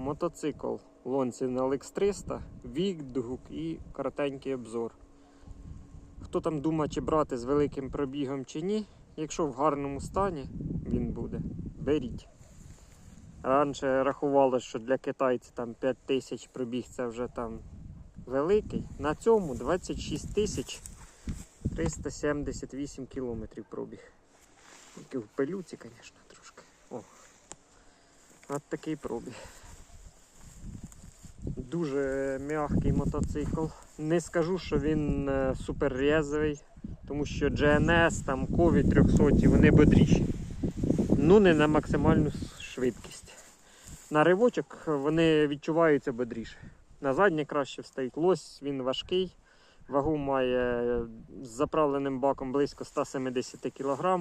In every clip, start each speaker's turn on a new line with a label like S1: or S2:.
S1: мотоцикл Лонсін LX300, відгук і коротенький обзор. Хто там думає, чи брати з великим пробігом чи ні, якщо в гарному стані він буде, беріть. Раніше рахувалося, що для китайців там 5 тисяч пробіг це вже там великий. На цьому 26 тисяч 378 кілометрів пробіг. Тільки в пилюці, звісно, трошки. О. От такий пробіг. Дуже м'який мотоцикл. Не скажу, що він е, супер резвий, тому що GNS, там COVID 300, вони бодріші. Ну не на максимальну швидкість. На ривочок вони відчуваються бодріше. На заднє краще встають. Лось він важкий, вагу має з заправленим баком близько 170 кг.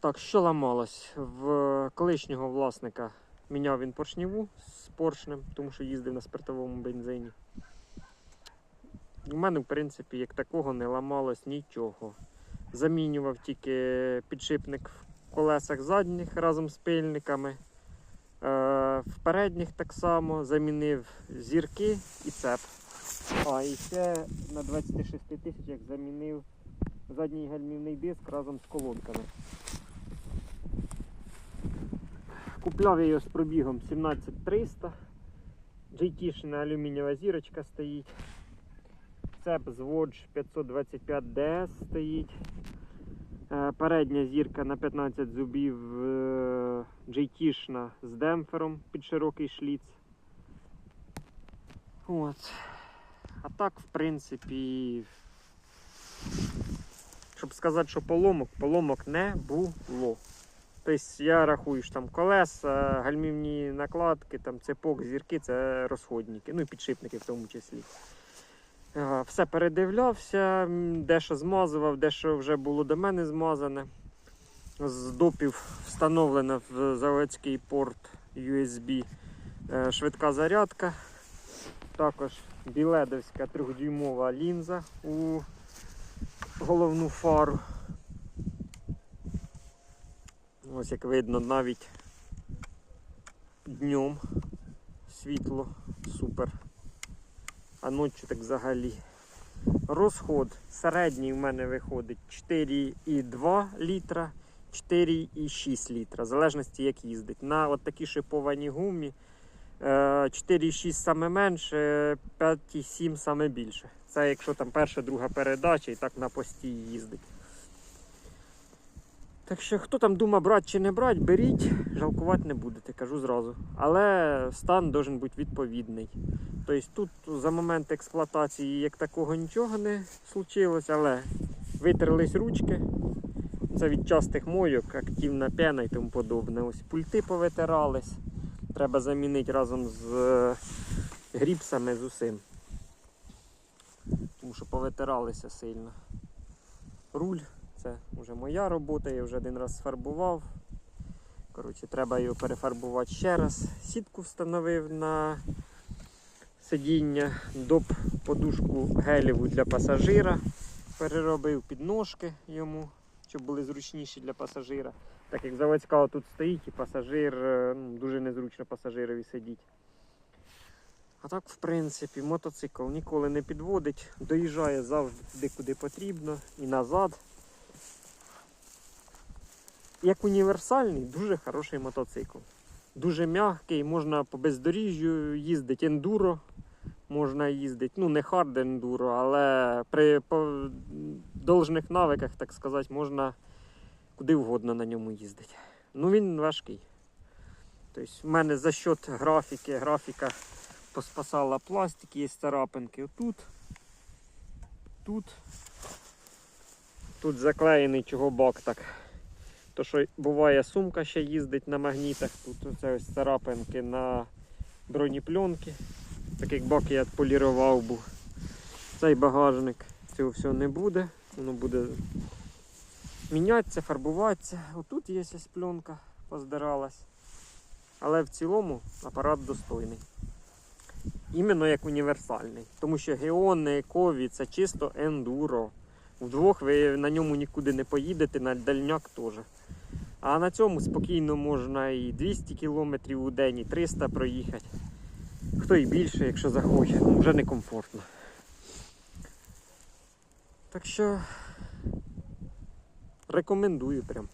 S1: Так, що ламалось? В колишнього власника міняв він поршневу з поршнем, тому що їздив на спиртовому бензині. У мене, в принципі, як такого не ламалось нічого. Замінював тільки підшипник в колесах задніх разом з пильниками. Е, в передніх так само замінив зірки і цеп. А, і ще на 26 тисячах замінив задній гальмівний диск разом з колонками. Купляв я його з пробігом 17300. GT-шна алюмінієва зірочка стоїть. Цеп Watch 525 DS стоїть. Е, Передня зірка на 15 зубів е, GT-шна з демпфером під широкий шліц. От. А так, в принципі, щоб сказати, що поломок, поломок не було. Тобто я рахую, що там колеса, гальмівні накладки, там цепок, зірки це розходники, ну і підшипники в тому числі. Е, Все передивлявся, дещо змазував, дещо вже було до мене змазане. З допів встановлена в заводський порт USB е, швидка зарядка. Також біледовська трьохдюймова лінза у головну фару. Ось як видно навіть днем світло супер. А ночі так взагалі. Розход середній в мене виходить 4,2 літра, 4,6 літра, в залежності як їздить. На от такі шиповані гумі е, 4,6 саме менше, 5,7 саме більше. Це якщо там перша, друга передача і так на пості їздить. Так що, хто там думає брати чи не брати, беріть, жалкувати не будете, кажу зразу. Але стан має бути відповідний. Тобто тут за момент експлуатації як такого нічого не случилось, але витерлись ручки. Це від частих мойок, активна пена і тому подобне. Ось пульти повитирались. Треба замінити разом з е, гріпсами з усім. Тому що повитиралися сильно. Руль це вже моя робота, я вже один раз сфарбував. Коротше, треба його перефарбувати ще раз. Сітку встановив на сидіння, доп подушку гелєву для пасажира. Переробив підножки йому, щоб були зручніші для пасажира. Так як заводська тут стоїть і пасажир, е, ну, дуже незручно пасажирові сидіть. А так, в принципі, мотоцикл ніколи не підводить, доїжджає завжди туди, куди потрібно, і назад. Як універсальний, дуже хороший мотоцикл. Дуже м'який, можна по бездоріжжю їздити ендуро, можна їздити, ну не хард ендуро, але при должних навиках, так сказати, можна куди угодно на ньому їздити. Ну він важкий. Тобто, в мене за счет графіки, графіка поспасала пластик, є царапинки отут. Тут. Тут заклеєний чого бак так. То що буває сумка ще їздить на магнітах, тут оце ось царапинки на бронепленки. Так як бак я полірував був. Цей багажник цього всього не буде. Воно буде мінятися, фарбуватися. Отут є ось пленка, поздиралась. Але в цілому апарат достойний. Іменно як універсальний. Тому що геони, кові це чисто ендуро. Вдвох ви на ньому нікуди не поїдете, на дальняк теж. А на цьому спокійно можна і 200 км у день, і 300 проїхати. Хто і більше, якщо захоче, ну вже некомфортно. Так що рекомендую прям.